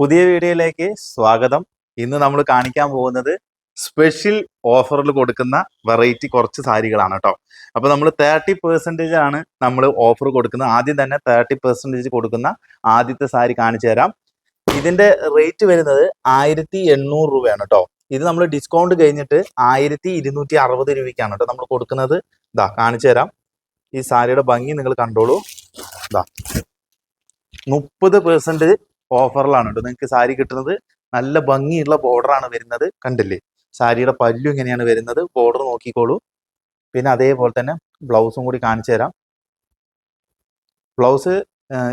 പുതിയ വീഡിയോയിലേക്ക് സ്വാഗതം. ഇന്ന് നമ്മൾ കാണിക്കാൻ പോകുന്നത് സ്പെഷ്യൽ ഓഫറിൽ കൊടുക്കുന്ന വെറൈറ്റി കുറച്ച് സാരികളാണ് കേട്ടോ. അപ്പൊ നമ്മൾ തേർട്ടി പെർസെന്റേജ് ആണ് നമ്മൾ ഓഫർ കൊടുക്കുന്നത്. ആദ്യം തന്നെ തേർട്ടി പെർസെന്റേജ് കൊടുക്കുന്ന ആദ്യത്തെ സാരി കാണിച്ചു തരാം. ഇതിന്റെ റേറ്റ് വരുന്നത് ആയിരത്തി എണ്ണൂറ് രൂപയാണ് കേട്ടോ. ഇത് നമ്മൾ ഡിസ്കൗണ്ട് കഴിഞ്ഞിട്ട് ആയിരത്തി ഇരുന്നൂറ്റി അറുപത് രൂപയ്ക്കാണ് കേട്ടോ നമ്മൾ കൊടുക്കുന്നത്. ഇതാ കാണിച്ചു തരാം. ഈ സാരിയുടെ ഭംഗി നിങ്ങൾ കണ്ടോളൂ. ഇതാ മുപ്പത് പെർസെന്റ് ഓഫറിലാണ് കേട്ടോ. നിങ്ങൾക്ക് സാരി കിട്ടുന്നത് നല്ല ഭംഗിയുള്ള ബോർഡറാണ് വരുന്നത്. കണ്ടില്ലേ? സാരിയുടെ പല്ലു ഇങ്ങനെയാണ് വരുന്നത്. ബോർഡർ നോക്കിക്കോളൂ. പിന്നെ അതേപോലെ തന്നെ ബ്ലൗസും കൂടി കാണിച്ചു തരാം. ബ്ലൗസ്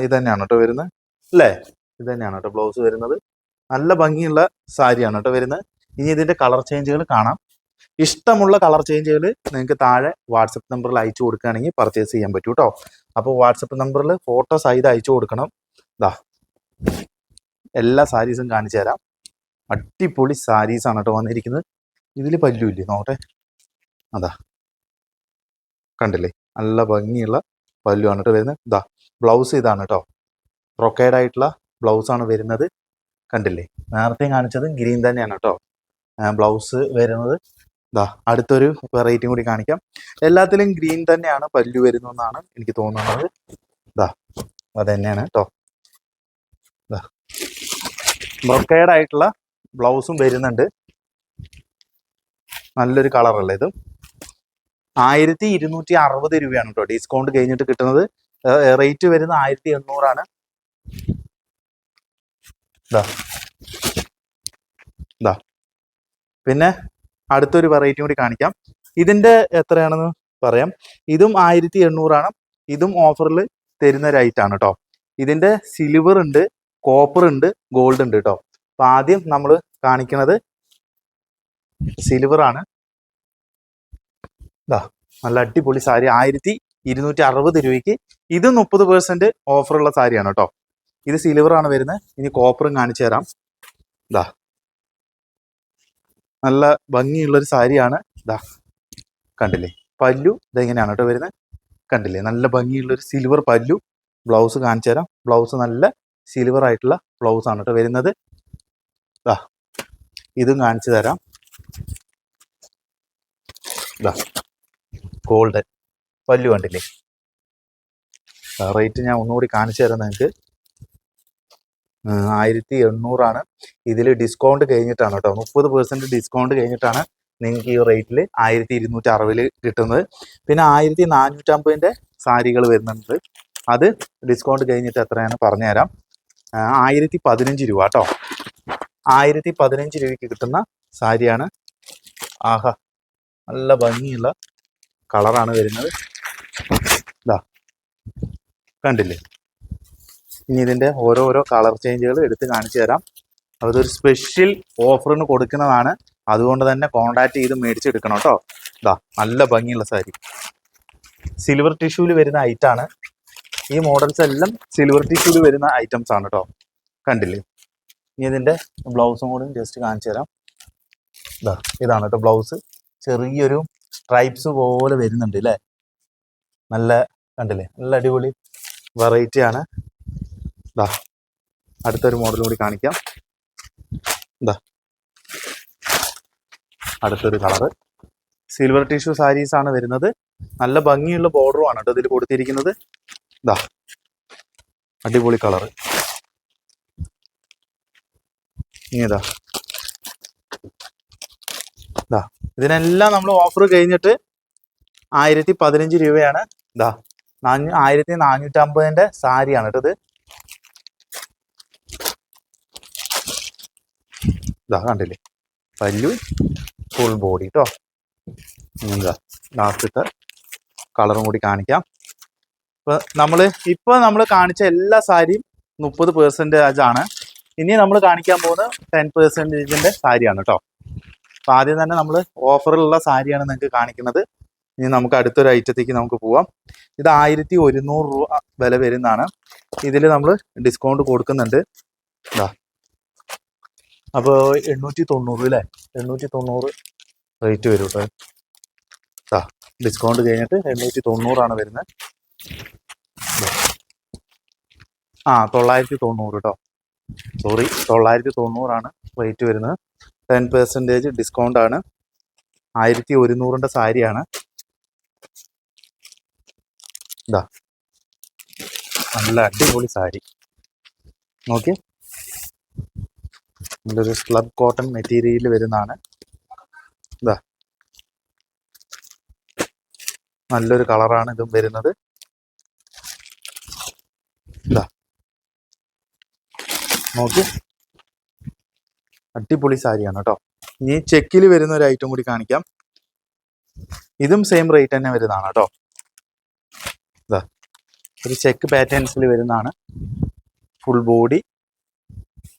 ഇത് തന്നെയാണ് കേട്ടോ വരുന്നത്. അല്ലേ? ഇത് തന്നെയാണ് കേട്ടോ ബ്ലൗസ് വരുന്നത്. നല്ല ഭംഗിയുള്ള സാരിയാണ് കേട്ടോ വരുന്നത്. ഇനി ഇതിന്റെ കളർ ചേഞ്ചുകൾ കാണാം. ഇഷ്ടമുള്ള കളർ ചേഞ്ചുകൾ നിങ്ങൾക്ക് താഴെ വാട്സപ്പ് നമ്പറിൽ അയച്ചു കൊടുക്കുകയാണെങ്കിൽ പർച്ചേസ് ചെയ്യാൻ പറ്റും കേട്ടോ. അപ്പോൾ വാട്സപ്പ് നമ്പറിൽ ഫോട്ടോ സൈത് അയച്ചു കൊടുക്കണം. ദാ എല്ലാ സാരീസും കാണിച്ചു തരാം. അടിപൊളി സാരീസാണ് കേട്ടോ വന്നിരിക്കുന്നത്. ഇതിൽ പല്ലുമില്ലേ നോക്കട്ടെ. അതാ. കണ്ടില്ലേ? നല്ല ഭംഗിയുള്ള പല്ലുവാണ് കേട്ടോ വരുന്നത്. ഇതാ ബ്ലൗസ് ഇതാണ് കേട്ടോ. റൊക്കേഡ് ആയിട്ടുള്ള ബ്ലൗസ് ആണ് വരുന്നത്. കണ്ടില്ലേ? നേരത്തെ കാണിച്ചത് ഗ്രീൻ തന്നെയാണ് കേട്ടോ. ബ്ലൗസ് വരുന്നത്. ഇതാ അടുത്തൊരു വെറൈറ്റിയും കൂടി കാണിക്കാം. എല്ലാത്തിലും ഗ്രീൻ തന്നെയാണ് പല്ലു വരുന്നതെന്നാണ് എനിക്ക് തോന്നുന്നത്. ഇതാ അത് തന്നെയാണ് കേട്ടോ. ബ്രൊക്കേഡ് ആയിട്ടുള്ള ബ്ലൗസും വരുന്നുണ്ട്. നല്ലൊരു കളറല്ലേ ഇത്? ആയിരത്തി ഇരുന്നൂറ്റി അറുപത് രൂപയാണ് കേട്ടോ ഡിസ്കൗണ്ട് കഴിഞ്ഞിട്ട് കിട്ടുന്നത്. റേറ്റ് വരുന്നത് ആയിരത്തി എണ്ണൂറാണ് പിന്നെ അടുത്തൊരു വെറൈറ്റി കൂടി കാണിക്കാം. ഇതിന്റെ എത്രയാണെന്ന് പറയാം. ഇതും ആയിരത്തി എണ്ണൂറാണ് ഇതും ഓഫറിൽ തരുന്ന റേറ്റ് ആണ് കേട്ടോ ഇതിന്റെ സിൽവർ ഉണ്ട് കോപ്പർ ഉണ്ട് ഗോൾഡ് ഉണ്ട് കേട്ടോ അപ്പൊ ആദ്യം നമ്മൾ കാണിക്കുന്നത് സിൽവർ ആണ്. നല്ല അടിപൊളി സാരി. ആയിരത്തി ഇരുന്നൂറ്റി അറുപത് രൂപയ്ക്ക് ഇത് മുപ്പത് പേഴ്സെന്റ് ഓഫറുള്ള സാരിയാണ് കേട്ടോ ഇത് സിൽവർ ആണ് വരുന്നത്. ഇനി കോപ്പറും കാണിച്ചു തരാം. ഇതാ നല്ല ഭംഗിയുള്ളൊരു സാരിയാണ്. ഇതാ കണ്ടില്ലേ? പല്ലു ഇതെങ്ങനെയാണ് കേട്ടോ വരുന്നത്? കണ്ടില്ലേ? നല്ല ഭംഗിയുള്ളൊരു സിൽവർ പല്ലു. ബ്ലൗസ് കാണിച്ചു തരാം. ബ്ലൗസ് നല്ല സിൽവർ ആയിട്ടുള്ള ബ്ലൗസ് ആണ് കേട്ടോ വരുന്നത്. ഇതാ കാണിച്ചു തരാം. ഗോൾഡൻ പല്ലു കണ്ടില്ലേ? റേറ്റ് ഞാൻ ഒന്നുകൂടി കാണിച്ചു തരാം നിങ്ങൾക്ക് ആയിരത്തി എണ്ണൂറാണ് ഇതിൽ ഡിസ്കൗണ്ട് കഴിഞ്ഞിട്ടാണ് കേട്ടോ മുപ്പത് പെർസെന്റ് ഡിസ്കൗണ്ട് കഴിഞ്ഞിട്ടാണ് നിങ്ങൾക്ക് ഈ റേറ്റിൽ ആയിരത്തി ഇരുന്നൂറ്റി അറുപതിൽ കിട്ടുന്നത്. പിന്നെ ആയിരത്തി നാനൂറ്റമ്പതിന്റെ സാരികൾ വരുന്നുണ്ട്. അത് ഡിസ്കൗണ്ട് കഴിഞ്ഞിട്ട് എത്രയാണ് പറഞ്ഞുതരാം. ആയിരത്തി പതിനഞ്ച് രൂപ കേട്ടോ ആയിരത്തി പതിനഞ്ച് രൂപയ്ക്ക് കിട്ടുന്ന സാരിയാണ്. ആഹാ നല്ല ഭംഗിയുള്ള കളറാണ് വരുന്നത്. ഇതാ കണ്ടില്ലേ? ഇനി ഇതിന്റെ ഓരോരോ കളർ ചേഞ്ചുകൾ എടുത്ത് കാണിച്ചു തരാം. അതൊരു സ്പെഷ്യൽ ഓഫറിന് കൊടുക്കുന്നതാണ്. അതുകൊണ്ട് തന്നെ കോണ്ടാക്ട് ചെയ്ത് മേടിച്ചെടുക്കണം കേട്ടോ ഇതാ നല്ല ഭംഗിയുള്ള സാരി. സിൽവർ ടിഷ്യൂവിൽ വരുന്ന ഐറ്റാണ്. ഈ മോഡൽസ് എല്ലാം സിൽവർ ടിഷ്യൂൽ വരുന്ന ഐറ്റംസ് ആണ് കേട്ടോ കണ്ടില്ലേ? ഇനി ഇതിന്റെ ബ്ലൗസും കൂടി ജസ്റ്റ് കാണിച്ചു തരാം. ഇതാ ഇതാണ് കേട്ടോ ബ്ലൗസ് ചെറിയൊരു സ്ട്രൈപ്സ് പോലെ വരുന്നുണ്ട് അല്ലേ നല്ല കണ്ടില്ലേ? നല്ല അടിപൊളി വെറൈറ്റി ആണ്. ഇതാ അടുത്തൊരു മോഡൽ കൂടി കാണിക്കാം. ഇതാ അടുത്തൊരു കളറ് സിൽവർ ടിഷ്യൂ സാരീസ് ആണ് വരുന്നത്. നല്ല ഭംഗിയുള്ള ബോർഡറും ആണ് കേട്ടോ ഇതിൽ കൊടുത്തിരിക്കുന്നത്. ഇതാ അടിപൊളി കളർ. ഇനിതാ ഇതാ ഇതാ ഇതിനെല്ലാം നമ്മൾ ഓഫർ കഴിഞ്ഞിട്ട് ആയിരത്തി പതിനഞ്ച് രൂപയാണ്. ഇതാ നാനൂ ആയിരത്തി നാനൂറ്റമ്പതിന്റെ സാരിയാണ് കേട്ടത് ഇതാ. കണ്ടില്ലേ? പല്ലു ഫുൾ ബോഡി കേട്ടോ ഇതാ ലാസ്റ്റത്തെ കളറും കൂടി കാണിക്കാം. ഇപ്പൊ നമ്മൾ ഇപ്പൊ നമ്മൾ കാണിച്ച എല്ലാ സാരിയും മുപ്പത് പെർസെന്റേജ് ആണ്. ഇനി നമ്മൾ കാണിക്കാൻ പോകുന്നത് ടെൻ പെർസെന്റേജിന്റെ സാരിയാണ് കേട്ടോ അപ്പൊ ആദ്യം തന്നെ നമ്മൾ ഓഫറിലുള്ള സാരിയാണ് നിങ്ങൾക്ക് കാണിക്കുന്നത്. ഇനി നമുക്ക് അടുത്തൊരു ഐറ്റത്തേക്ക് നമുക്ക് പോവാം. ഇത് ആയിരത്തി ഒരുന്നൂറ് രൂപ വില വരുന്നതാണ്. ഇതിൽ നമ്മൾ ഡിസ്കൗണ്ട് കൊടുക്കുന്നുണ്ട്. ഇതാ അപ്പോൾ എണ്ണൂറ്റി തൊണ്ണൂറ് അല്ലേ? എണ്ണൂറ്റി തൊണ്ണൂറ് റേറ്റ് വരും കേട്ടോ ഡിസ്കൗണ്ട് കഴിഞ്ഞിട്ട് എണ്ണൂറ്റി തൊണ്ണൂറാണ് വരുന്നത്. ആ തൊള്ളായിരത്തി തൊണ്ണൂറ് കേട്ടോ സോറി തൊള്ളായിരത്തി തൊണ്ണൂറാണ് റേറ്റ് വരുന്നത്. ടെൻ പെർസെന്റേജ് ഡിസ്കൗണ്ട് ആണ്. ആയിരത്തി ഒരുന്നൂറിന്റെ സാരിയാണ്. ഇതാ നല്ല അടിപൊളി സാരി. നോക്കി. നല്ലൊരു സ്ലബ് കോട്ടൺ മെറ്റീരിയൽ വരുന്നതാണ്. ഇതാ നല്ലൊരു കളറാണ് ഇതും വരുന്നത് ഇതാ നോക്കി. അടിപൊളി സാരിയാണ് കേട്ടോ ഇനി ചെക്കിൽ വരുന്ന ഒരു ഐറ്റം കൂടി കാണിക്കാം. ഇതും സെയിം റേറ്റ് തന്നെ വരുന്നതാണ് കേട്ടോ ഇതാ ഒരു ചെക്ക് പാറ്റേൺസിൽ വരുന്നതാണ്. ഫുൾ ബോഡി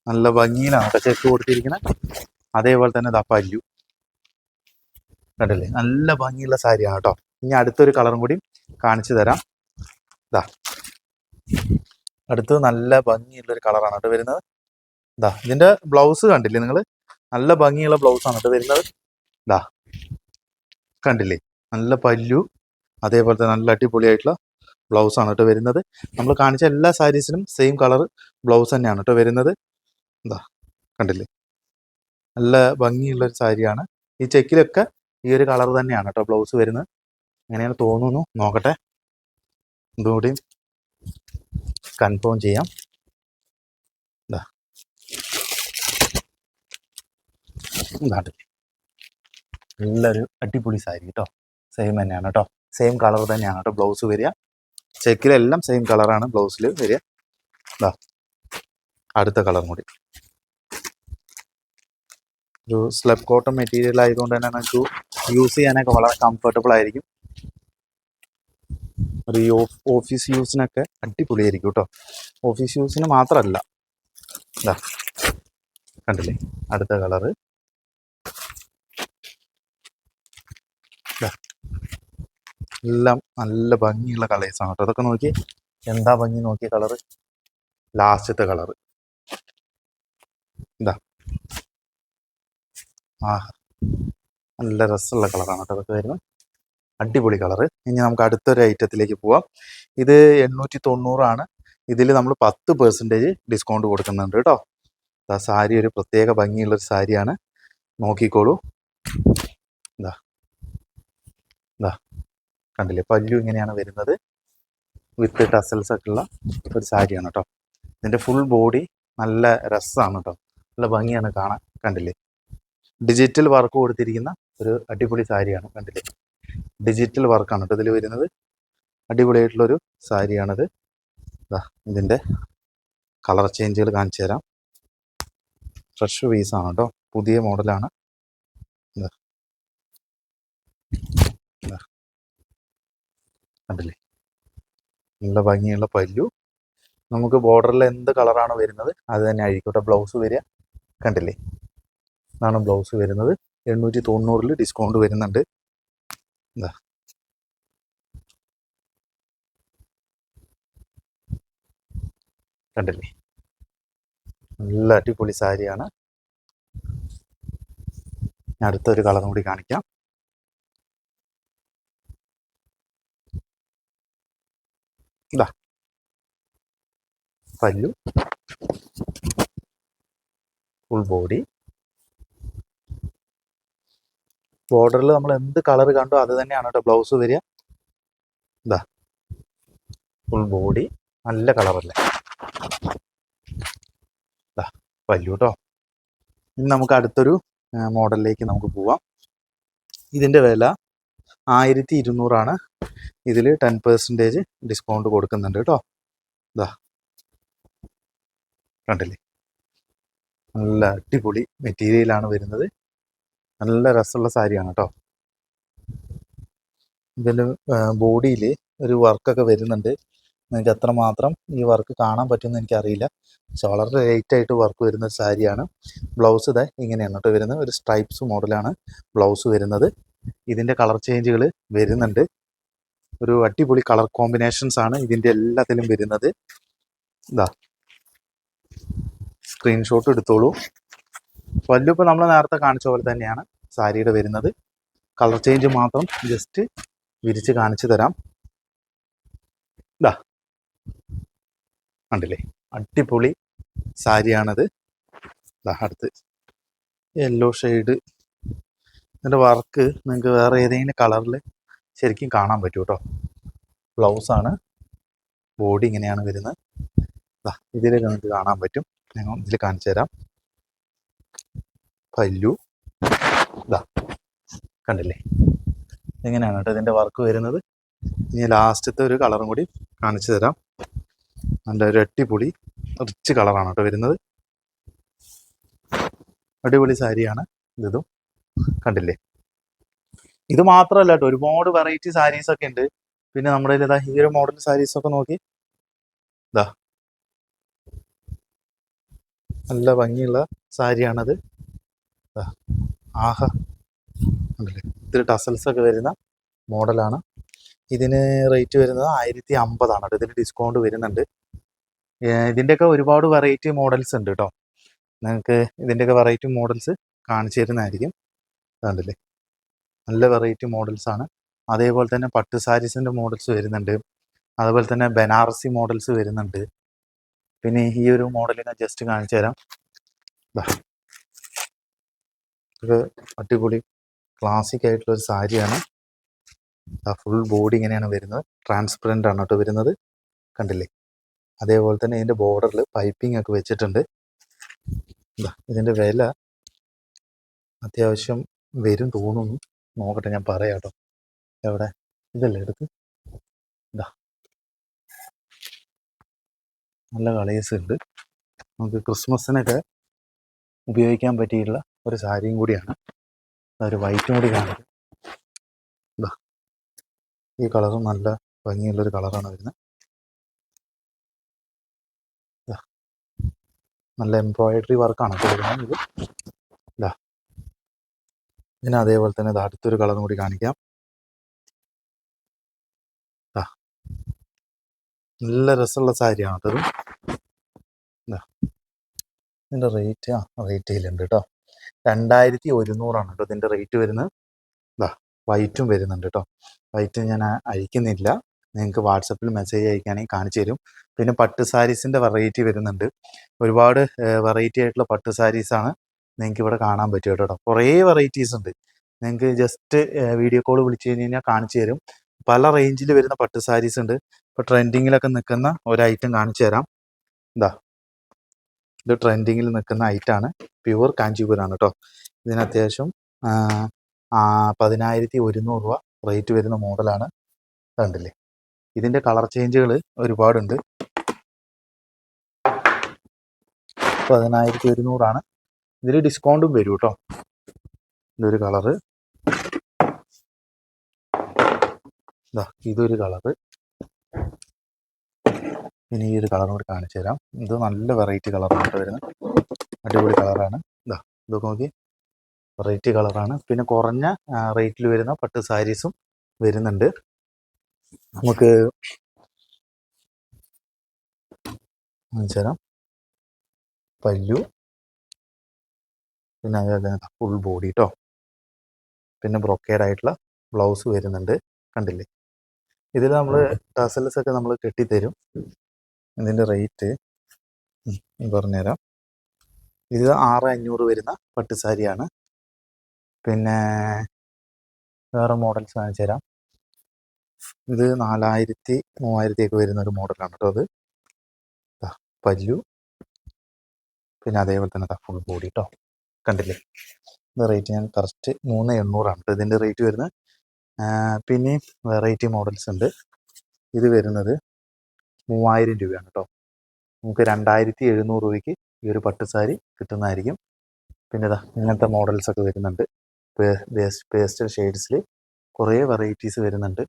നല്ല ഭംഗിയിലാണ് കേട്ടോ ചെക്ക് കൊടുത്തിരിക്കുന്നത് അതേപോലെ തന്നെ ഇതാ പല്ലു. കണ്ടില്ലേ? നല്ല ഭംഗിയുള്ള സാരിയാണ് കേട്ടോ ഇനി അടുത്തൊരു കളറും കൂടി കാണിച്ചു തരാം. ഇതാ അടുത്ത് നല്ല ഭംഗിയുള്ള ഒരു കളറാണ് കേട്ടോ വരുന്നത്. ഇതാ ഇതിന്റെ ബ്ലൗസ് കണ്ടില്ലേ നിങ്ങൾ നല്ല ഭംഗിയുള്ള ബ്ലൗസ് ആണ് കേട്ടോ വരുന്നത്. ഇതാ കണ്ടില്ലേ? നല്ല പല്ലു അതേപോലെ തന്നെ നല്ല അടിപൊളിയായിട്ടുള്ള ബ്ലൗസ് ആണ് കേട്ടോ വരുന്നത്. നമ്മൾ കാണിച്ച എല്ലാ സാരീസിനും സെയിം കളർ ബ്ലൗസ് തന്നെയാണ് കേട്ടോ വരുന്നത്. എന്താ കണ്ടില്ലേ? നല്ല ഭംഗിയുള്ള ഒരു സാരിയാണ്. ഈ ചെക്കിലൊക്കെ ഈ ഒരു കളർ തന്നെയാണ് കേട്ടോ ബ്ലൗസ് വരുന്നത്. അങ്ങനെയാണ് തോന്നുന്നു? നോക്കട്ടെ. ഇതുകൂടി കൺഫേം ചെയ്യാം. നല്ലൊരു അടിപൊളി സാരി കേട്ടോ. സെയിം തന്നെയാണ് കേട്ടോ. സെയിം കളർ തന്നെയാണ് കേട്ടോ ബ്ലൗസ് വരിക. ചെക്കിലെല്ലാം സെയിം കളറാണ് ബ്ലൗസിൽ വരിക. ഇതാ അടുത്ത കളർ കൂടി. ഒരു സ്ലബ് കോട്ടൺ മെറ്റീരിയൽ ആയതുകൊണ്ട് തന്നെ നമുക്ക് യൂസ് ചെയ്യാനൊക്കെ വളരെ കംഫർട്ടബിൾ ആയിരിക്കും. ഒരു ഈ ഓഫ്- ഓഫീസ് യൂസിനൊക്കെ അടിപൊളിയായിരിക്കും കേട്ടോ ഓഫീസ് യൂസിന് മാത്രമല്ല ഇതാ കണ്ടില്ലേ? അടുത്ത കളറ് എല്ലാം നല്ല ഭംഗിയുള്ള കളേഴ്സാണ് കേട്ടോ അതൊക്കെ നോക്കി എന്താ ഭംഗി നോക്കിയ കളറ് ലാസ്റ്റത്തെ കളറ് ഇതാ ആ നല്ല രസമുള്ള കളറാണ് കേട്ടോ അതൊക്കെ വരുന്നത്. അടിപൊളി കളർ ഇനി നമുക്ക് അടുത്തൊരു ഐറ്റത്തിലേക്ക് പോവാം. ഇത് എണ്ണൂറ്റി തൊണ്ണൂറാണ് ഇതിൽ നമ്മൾ പത്ത് പെർസെന്റേജ് ഡിസ്കൗണ്ട് കൊടുക്കുന്നുണ്ട് കേട്ടോ. ആ സാരി ഒരു പ്രത്യേക ഭംഗിയുള്ളൊരു സാരിയാണ്. നോക്കിക്കോളൂ. ഇതാ ഇതാ കണ്ടില്ലേ? പല്ലു ഇങ്ങനെയാണ് വരുന്നത്. വിത്ത് ടസൽസ് ഒക്കെ ഉള്ള ഒരു സാരിയാണ് കേട്ടോ. ഇതിന്റെ ഫുൾ ബോഡി നല്ല രസമാണ് കേട്ടോ. നല്ല ഭംഗിയാണ് കാണാൻ. കണ്ടില്ലേ? ഡിജിറ്റൽ വർക്ക് കൊടുത്തിരിക്കുന്ന ഒരു അടിപൊളി സാരിയാണ്. കണ്ടില്ലേ? ഡിജിറ്റൽ വർക്കാണ് കേട്ടോ ഇതിൽ വരുന്നത് അടിപൊളിയായിട്ടുള്ളൊരു സാരിയാണിത്. ഇതാ ഇതിന്റെ കളർ ചേഞ്ചുകൾ കാണിച്ചു തരാം. ഫ്രഷ് പീസാണ് കേട്ടോ പുതിയ മോഡലാണ്. കണ്ടില്ലേ? നല്ല ഭംഗിയുള്ള പല്ലു. നമുക്ക് ബോർഡറിൽ എന്ത് കളറാണ് വരുന്നത്? അത് തന്നെ ആയിരിക്കട്ടെ. ബ്ലൗസ് വരിക. കണ്ടില്ലേ? ഇതാണ് ബ്ലൗസ് വരുന്നത്. എണ്ണൂറ്റി തൊണ്ണൂറിൽ ഡിസ്കൗണ്ട് വരുന്നുണ്ട്. ഇതാ കണ്ടില്ലേ? നല്ല അടിപൊളി സാരിയാണ്. ഞാൻ അടുത്തൊരു കളറും കൂടി കാണിക്കാം. ഇതാ പല്ലു. ഫുൾ ബോഡി ബോർഡറിൽ നമ്മൾ എന്ത് കളർ കണ്ടോ അത് തന്നെയാണ് കേട്ടോ ബ്ലൗസ് വരിക. ഇതാ ഫുൾ ബോഡി നല്ല കളറല്ലേ ഇതാ പല്ലു കേട്ടോ ഇനി നമുക്ക് അടുത്തൊരു മോഡലിലേക്ക് നമുക്ക് പോവാം. ഇതിന്റെ വില ആയിരത്തി ഇരുന്നൂറാണ് ഇതിൽ ടെൻ പെർസെന്റേജ് ഡിസ്കൗണ്ട് കൊടുക്കുന്നുണ്ട് കേട്ടോ ഇതാ കണ്ടില്ലേ? നല്ല അടിപൊളി മെറ്റീരിയലാണ് വരുന്നത്. നല്ല രസമുള്ള സാരിയാണ് കേട്ടോ ഇതിൽ ബോഡിയിൽ ഒരു വർക്കൊക്കെ വരുന്നുണ്ട്. നിങ്ങൾക്ക് എത്രമാത്രം ഈ വർക്ക് കാണാൻ പറ്റുമെന്ന് എനിക്കറിയില്ല. പക്ഷെ വളരെ ലൈറ്റായിട്ട് വർക്ക് വരുന്ന ഒരു സാരിയാണ്. ബ്ലൗസ് ഇതാ ഇങ്ങനെയാണ് കേട്ടോ വരുന്നത്. ഒരു സ്ട്രൈപ്സ് മോഡലാണ് ബ്ലൗസ് വരുന്നത്. ഇതിന്റെ കളർ ചേഞ്ചുകൾ വരുന്നുണ്ട്. ഒരു അടിപൊളി കളർ കോമ്പിനേഷൻസ് ആണ് ഇതിന്റെ എല്ലാത്തിലും വരുന്നത്. ഇതാ സ്ക്രീൻഷോട്ട് എടുത്തോളൂ. പല്ലു ഇപ്പോൾ നമ്മൾ നേരത്തെ കാണിച്ച പോലെ തന്നെയാണ് സാരിയുടെ വരുന്നത്. കളർ ചേഞ്ച് മാത്രം ജസ്റ്റ് വിരിച്ച് കാണിച്ചു തരാം. ഇതാ കണ്ടില്ലേ? അടിപൊളി സാരിയാണത്. ദാ അടുത്ത് യെല്ലോ ഷെയ്ഡ് ഇതിന്റെ വർക്ക് നിങ്ങൾക്ക് വേറെ ഏതെങ്കിലും കളറിൽ ശരിക്കും കാണാൻ പറ്റും കേട്ടോ ബ്ലൗസാണ് ബോഡി ഇങ്ങനെയാണ് വരുന്നത്. ഇതിൽ നിങ്ങൾക്ക് കാണാൻ പറ്റും. ഞങ്ങൾ ഇതിൽ കാണിച്ചു തരാം. പല്ലു. ഇതാ കണ്ടില്ലേ? ഇങ്ങനെയാണ് കേട്ടോ ഇതിന്റെ വർക്ക് വരുന്നത്. ഇനി ലാസ്റ്റത്തെ ഒരു കളറും കൂടി കാണിച്ചു തരാം. നല്ല ഒരു അടിപൊളി റിച്ച് കളറാണ് കേട്ടോ വരുന്നത്. അടിപൊളി സാരിയാണ് ഇതും. കണ്ടില്ലേ? ഇത് മാത്രമല്ല കേട്ടോ ഒരുപാട് വെറൈറ്റി സാരീസ് ഒക്കെ ഉണ്ട്. പിന്നെ നമ്മുടെ ഇതാ ഈ മോഡൽ സാരീസ് ഒക്കെ നോക്കി. ഇതാ നല്ല ഭംഗിയുള്ള സാരിയാണത്. ആഹാ. ഉണ്ടല്ലേ ഇതിൽ ടസൽസ് ഒക്കെ വരുന്ന മോഡലാണ്. ഇതിന് റേറ്റ് വരുന്നത് ആയിരത്തി അമ്പതാണ് കേട്ടോ. ഇതിന് ഡിസ്കൗണ്ട് വരുന്നുണ്ട്. ഇതിന്റെയൊക്കെ ഒരുപാട് വെറൈറ്റി മോഡൽസ് ഉണ്ട് കേട്ടോ. നിങ്ങൾക്ക് ഇതിന്റെയൊക്കെ വെറൈറ്റി മോഡൽസ് കാണിച്ചു തരുന്നതായിരിക്കും. അതുണ്ടല്ലേ നല്ല വെറൈറ്റി മോഡൽസാണ് അതേപോലെ തന്നെ പട്ട് സാരീസിന്റെ മോഡൽസ് വരുന്നുണ്ട്. അതുപോലെ തന്നെ ബനാറസി മോഡൽസ് വരുന്നുണ്ട്. പിന്നെ ഈ ഒരു മോഡൽ ഞാൻ ജസ്റ്റ് കാണിച്ചു തരാം. ഇത് അടിപൊളി ക്ലാസിക് ആയിട്ടുള്ള ഒരു സാരിയാണ്. ഫുൾ ബോഡി ഇങ്ങനെയാണ് വരുന്നത്. ട്രാൻസ്പെറന്റ് ആണ് കേട്ടോ വരുന്നത്. കണ്ടില്ലേ? അതേപോലെ തന്നെ ഇതിന്റെ ബോർഡറിൽ പൈപ്പിംഗ് ഒക്കെ വെച്ചിട്ടുണ്ട്. ഇതിന്റെ വില അത്യാവശ്യം വരും തോന്നുന്നു. നോക്കട്ടെ ഞാൻ പറയാം കേട്ടോ. എവിടെ? ഇതല്ലേ എടുത്ത്? ഇതാ നല്ല കളേഴ്സ് ഉണ്ട്. നമുക്ക് ക്രിസ്മസിനൊക്കെ ഉപയോഗിക്കാൻ പറ്റിയിട്ടുള്ള ഒരു സാരിയും കൂടിയാണ്. ഒരു വൈറ്റും കൂടി കാണുന്നത് ഈ കളറും നല്ല ഭംഗിയുള്ളൊരു കളറാണ് വരുന്നത് നല്ല എംബ്രോയിഡറി വർക്കാണ് കൊടുക്കുന്നത് ഇത്. ഇതാ പിന്നെ അതേപോലെ തന്നെ ഇത് അടുത്തൊരു കളറും കൂടി കാണിക്കാം. നല്ല രസമുള്ള സാരിയാണ് ദാ. ഇതിന്റെ റേറ്റ് ആ റേറ്റ് ഇതിലുണ്ട് കേട്ടോ. രണ്ടായിരത്തി ഒരുന്നൂറാണ് കേട്ടോ ഇതിന്റെ റേറ്റ് വരുന്നത്. ഇതാ വൈറ്റും വരുന്നുണ്ട് കേട്ടോ. വൈറ്റ് ഞാൻ അയക്കുന്നില്ല. നിങ്ങൾക്ക് വാട്സപ്പിൽ മെസ്സേജ് അയക്കുകയാണെങ്കിൽ കാണിച്ചു തരും. പിന്നെ പട്ട് സാരീസിന്റെ വെറൈറ്റി വരുന്നുണ്ട്. ഒരുപാട് വെറൈറ്റി ആയിട്ടുള്ള പട്ട് സാരീസാണ് നിങ്ങൾക്ക് ഇവിടെ കാണാൻ പറ്റും കേട്ടോ. കുറേ വെറൈറ്റീസ് ഉണ്ട്. നിങ്ങൾക്ക് ജസ്റ്റ് വീഡിയോ കോൾ വിളിച്ചു കഴിഞ്ഞ് കഴിഞ്ഞാൽ കാണിച്ചു തരും. പല റേഞ്ചിൽ വരുന്ന പട്ട് സാരീസ് ഉണ്ട്. ഇപ്പോൾ ട്രെൻഡിങ്ങിലൊക്കെ നിൽക്കുന്ന ഒരു ഐറ്റം കാണിച്ചു തരാം. ഇതാ ഇത് ട്രെൻഡിങ്ങിൽ നിൽക്കുന്ന ഐറ്റാണ്. പ്യുവർ കാഞ്ചീപുരാണ് കേട്ടോ ഇതിന് അത്യാവശ്യം പതിനായിരത്തി ഒരുന്നൂറ് രൂപ റേറ്റ് വരുന്ന മോഡലാണ് കണ്ടില്ലേ? ഇതിന്റെ കളർ ചേഞ്ചുകൾ ഒരുപാടുണ്ട്. പതിനായിരത്തി ഒരുന്നൂറാണ് ഇതിൽ ഡിസ്കൗണ്ടും വരും കേട്ടോ ഇതൊരു കളറ്. ഇതാ ഇതൊരു കളറ്. ഇനി ഈ ഒരു കളറും കൂടി കാണിച്ചു തരാം. ഇത് നല്ല വെറൈറ്റി കളറാണ് കേട്ടോ വരുന്നത്. അടിപൊളി കളറാണ് ഇതാ ഇത് നോക്കി. വെറൈറ്റി കളറാണ് പിന്നെ കുറഞ്ഞ റേറ്റിൽ വരുന്ന പട്ട് സാരീസും വരുന്നുണ്ട്. നമുക്ക് തരാം. പല്ലു. പിന്നെ അതേപോലെ ഫുൾ ബോഡി കേട്ടോ പിന്നെ ബ്രൊക്കേഡ് ആയിട്ടുള്ള ബ്ലൗസ് വരുന്നുണ്ട്. കണ്ടില്ലേ? ഇതിൽ നമ്മൾ ടസൽസ് ഒക്കെ നമ്മൾ കെട്ടിത്തരും. ഇതിന്റെ റേറ്റ് പറഞ്ഞുതരാം. ഇത് ആറ് അഞ്ഞൂറ് വരുന്ന പട്ടുസാരിയാണ്. പിന്നെ വേറെ മോഡൽസ് കാണിച്ചു തരാം. ഇത് നാലായിരത്തി മൂവായിരത്തി ഒക്കെ വരുന്ന ഒരു മോഡലാണ് കേട്ടോ അത്. പല്ലു. പിന്നെ അതേപോലെ തന്നെ ഫുൾ ബോഡി കേട്ടോ കണ്ടില്ലേ? ഇത് റേറ്റ് ഞാൻ കറക്റ്റ് മൂന്ന് എണ്ണൂറാണ് കേട്ടോ ഇതിന്റെ റേറ്റ് വരുന്നത്. പിന്നെയും വെറൈറ്റി മോഡൽസ് ഉണ്ട്. ഇത് വരുന്നത് മൂവായിരം രൂപയാണ് കേട്ടോ നമുക്ക് രണ്ടായിരത്തി എഴുന്നൂറ് രൂപയ്ക്ക് ഈ ഒരു പട്ടുസാരി കിട്ടുന്നതായിരിക്കും. പിന്നെ ഇതാ ഇങ്ങനത്തെ മോഡൽസ് ഒക്കെ വരുന്നുണ്ട്. പേസ്റ്റൽ ഷെയ്ഡ്സിൽ കുറേ വെറൈറ്റീസ് വരുന്നുണ്ട്.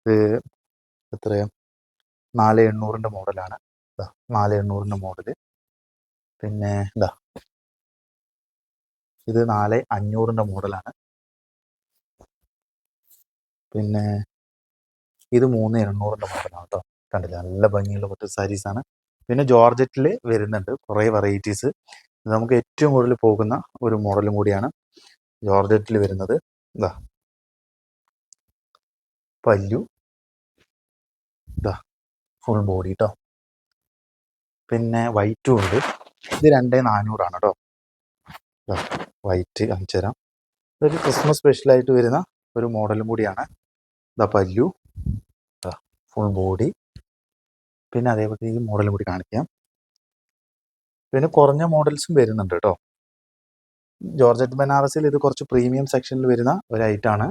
ഇത് എത്രയാ? നാല് എണ്ണൂറിന്റെ മോഡലാണ്. ഇതാ നാല് എണ്ണൂറിന്റെ മോഡൽ പിന്നെ ഇതാ ഇത് നാല് അഞ്ഞൂറിന്റെ മോഡലാണ്. പിന്നെ ഇത് മൂന്ന് എണ്ണൂറിന്റെ മോഡലാണ് കേട്ടോ കണ്ടില്ല. നല്ല ഭംഗിയുള്ള പട്ട് സാരീസാണ് പിന്നെ ജോർജറ്റിൽ വരുന്നുണ്ട് കുറേ വെറൈറ്റീസ് നമുക്ക് ഏറ്റവും കൂടുതൽ പോകുന്ന ഒരു മോഡലും കൂടിയാണ് ജോർജറ്റിൽ വരുന്നത്. ഇതാ പല്ലു. ഇതാ ഫുൾ ബോഡി കേട്ടോ പിന്നെ വൈറ്റും ഉണ്ട്. ഇത് രണ്ടേ നാനൂറാണ് കേട്ടോ വൈറ്റ് കാണിച്ചു തരാം. ഇതൊരു ക്രിസ്മസ് സ്പെഷ്യലായിട്ട് വരുന്ന ഒരു മോഡലും കൂടിയാണ്. ഇതാ പല്ലു. ഫുൾ ബോഡി പിന്നെ അതേപോലെ ഈ മോഡലും കൂടി കാണിക്കാം. പിന്നെ കുറഞ്ഞ മോഡൽസും വരുന്നുണ്ട് കേട്ടോ ജോർജറ്റ് ബനാറസിൽ ഇത് കുറച്ച് പ്രീമിയം സെക്ഷനിൽ വരുന്ന ഒരു ഐറ്റാണ്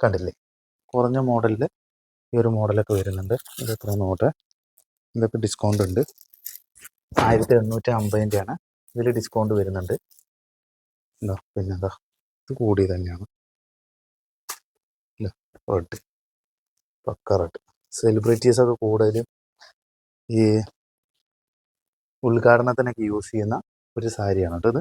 കണ്ടില്ലേ? കുറഞ്ഞ മോഡലിൽ ഈ ഒരു മോഡലൊക്കെ വരുന്നുണ്ട്. ഇത് എത്ര നോട്ട് ഇതൊക്കെ ഡിസ്കൗണ്ട് ഉണ്ട്. ആയിരത്തി എണ്ണൂറ്റി അമ്പതിന്റെയാണ് ഇതിൽ ഡിസ്കൗണ്ട് വരുന്നുണ്ട്. എന്താ പിന്നെ എന്താ ഇത് കൂടി തന്നെയാണ്. റെഡ് പക്ക റെഡ് സെലിബ്രിറ്റീസ് ഒക്കെ കൂടുതലും ഈ ഉദ്ഘാടനത്തിനൊക്കെ യൂസ് ചെയ്യുന്ന ഒരു സാരിയാണ്. കേട്ടോ ഇത്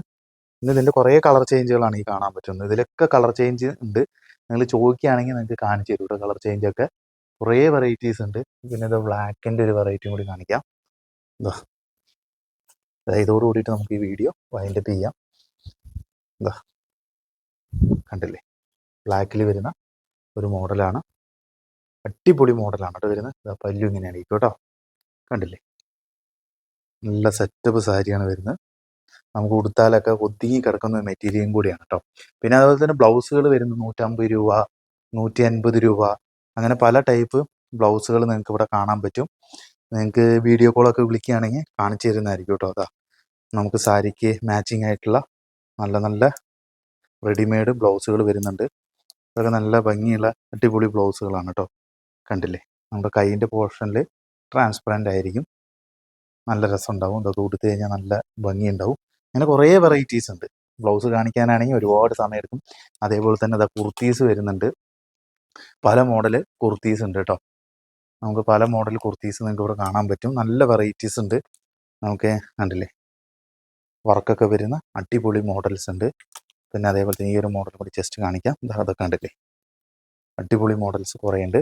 പിന്നെ ഇതിന്റെ കുറേ കളർ ചേഞ്ചുകളാണ് ഈ കാണാൻ പറ്റുന്നത്. ഇതിലൊക്കെ കളർ ചേഞ്ച് ഉണ്ട്. നിങ്ങൾ ചോദിക്കുകയാണെങ്കിൽ നിങ്ങൾക്ക് കാണിച്ചു തരും കളർ ചേഞ്ചൊക്കെ കുറേ വെറൈറ്റീസ് ഉണ്ട്. പിന്നെ ഇത് ബ്ലാക്കിന്റെ ഒരു വെറൈറ്റിയും കൂടി കാണിക്കാം. എന്താ ഇതോട് കൂടിയിട്ട് നമുക്ക് ഈ വീഡിയോ വൈൻഡപ്പ് ചെയ്യാം. എന്താ കണ്ടില്ലേ? ബ്ലാക്കിൽ വരുന്ന ഒരു മോഡലാണ് അടിപൊളി മോഡലാണ് കേട്ടോ വരുന്നത് പല്ലു ഇങ്ങനെയാണ്. കേട്ടോ കണ്ടില്ലേ? നല്ല സെറ്റപ്പ് സാരിയാണ് വരുന്നത്. നമുക്ക് ഉടുത്താലൊക്കെ ഒതുങ്ങി കിടക്കുന്ന മെറ്റീരിയലും കൂടിയാണ് കേട്ടോ പിന്നെ അതുപോലെ തന്നെ ബ്ലൗസുകൾ വരുന്നത് നൂറ്റമ്പത് രൂപ നൂറ്റി അൻപത് രൂപ അങ്ങനെ പല ടൈപ്പ് ബ്ലൗസുകൾ നിങ്ങൾക്ക് ഇവിടെ കാണാൻ പറ്റും. നിങ്ങൾക്ക് വീഡിയോ കോളൊക്കെ വിളിക്കുകയാണെങ്കിൽ കാണിച്ചു തരുന്നതായിരിക്കും കേട്ടോ അതാ. നമുക്ക് സാരിക്ക് മാച്ചിങ് ആയിട്ടുള്ള നല്ല നല്ല റെഡിമെയ്ഡ് ബ്ലൗസുകൾ വരുന്നുണ്ട്. അതൊക്കെ നല്ല ഭംഗിയുള്ള അടിപൊളി ബ്ലൗസുകളാണ് കേട്ടോ കണ്ടില്ലേ? നമ്മുടെ കൈയിന്റെ പോർഷനിൽ ട്രാൻസ്പെറന്റ് ആയിരിക്കും. നല്ല രസമുണ്ടാവും. ഇതൊക്കെ ഉടുത്ത് കഴിഞ്ഞാൽ നല്ല ഭംഗിയുണ്ടാവും. അങ്ങനെ കുറേ വെറൈറ്റീസ് ഉണ്ട്. ബ്ലൗസ് കാണിക്കാനാണെങ്കിൽ ഒരുപാട് സമയം എടുക്കും അതേപോലെ തന്നെ ഇതാ കുർത്തീസ് വരുന്നുണ്ട്. പല മോഡൽ കുർത്തീസ് ഉണ്ട് കേട്ടോ. നമുക്ക് പല മോഡൽ കുർത്തീസ് നിങ്ങൾക്ക് ഇവിടെ കാണാൻ പറ്റും. നല്ല വെറൈറ്റീസ് ഉണ്ട്. നമുക്ക് കണ്ടില്ലേ? വർക്കൊക്കെ വരുന്ന അടിപൊളി മോഡൽസ് ഉണ്ട്. പിന്നെ അതേപോലെ തന്നെ ഈ ഒരു മോഡൽ കൂടി ജസ്റ്റ് കാണിക്കാം. അതൊക്കെ കണ്ടില്ലേ? അടിപൊളി മോഡൽസ് കുറേ ഉണ്ട്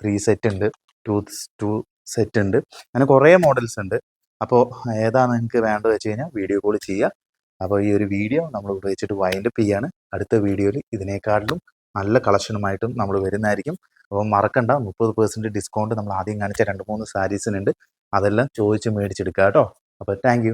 ത്രീ സെറ്റ് ഉണ്ട്. ടു ടു സെറ്റ് ഉണ്ട്. അങ്ങനെ കുറേ മോഡൽസ് ഉണ്ട്. അപ്പോൾ ഏതാണ് നിങ്ങൾക്ക് വേണ്ടത് വെച്ച് കഴിഞ്ഞാൽ വീഡിയോ കോൾ ചെയ്യുക അപ്പോൾ ഈ ഒരു വീഡിയോ നമ്മൾ ഉപയോഗിച്ചിട്ട് വൈൻഡപ്പ് ചെയ്യാണ്. അടുത്ത വീഡിയോയിൽ ഇതിനേക്കാളിലും നല്ല കളക്ഷനുമായിട്ടും നമ്മൾ വരുന്നതായിരിക്കും. അപ്പോൾ മറക്കണ്ട മുപ്പത് പെർസെന്റ് ഡിസ്കൗണ്ട് നമ്മൾ ആദ്യം കാണിച്ച രണ്ട് മൂന്ന് സാരീസിനുണ്ട് അതെല്ലാം ചോദിച്ച് മേടിച്ചെടുക്കുക കേട്ടോ. അപ്പോൾ താങ്ക്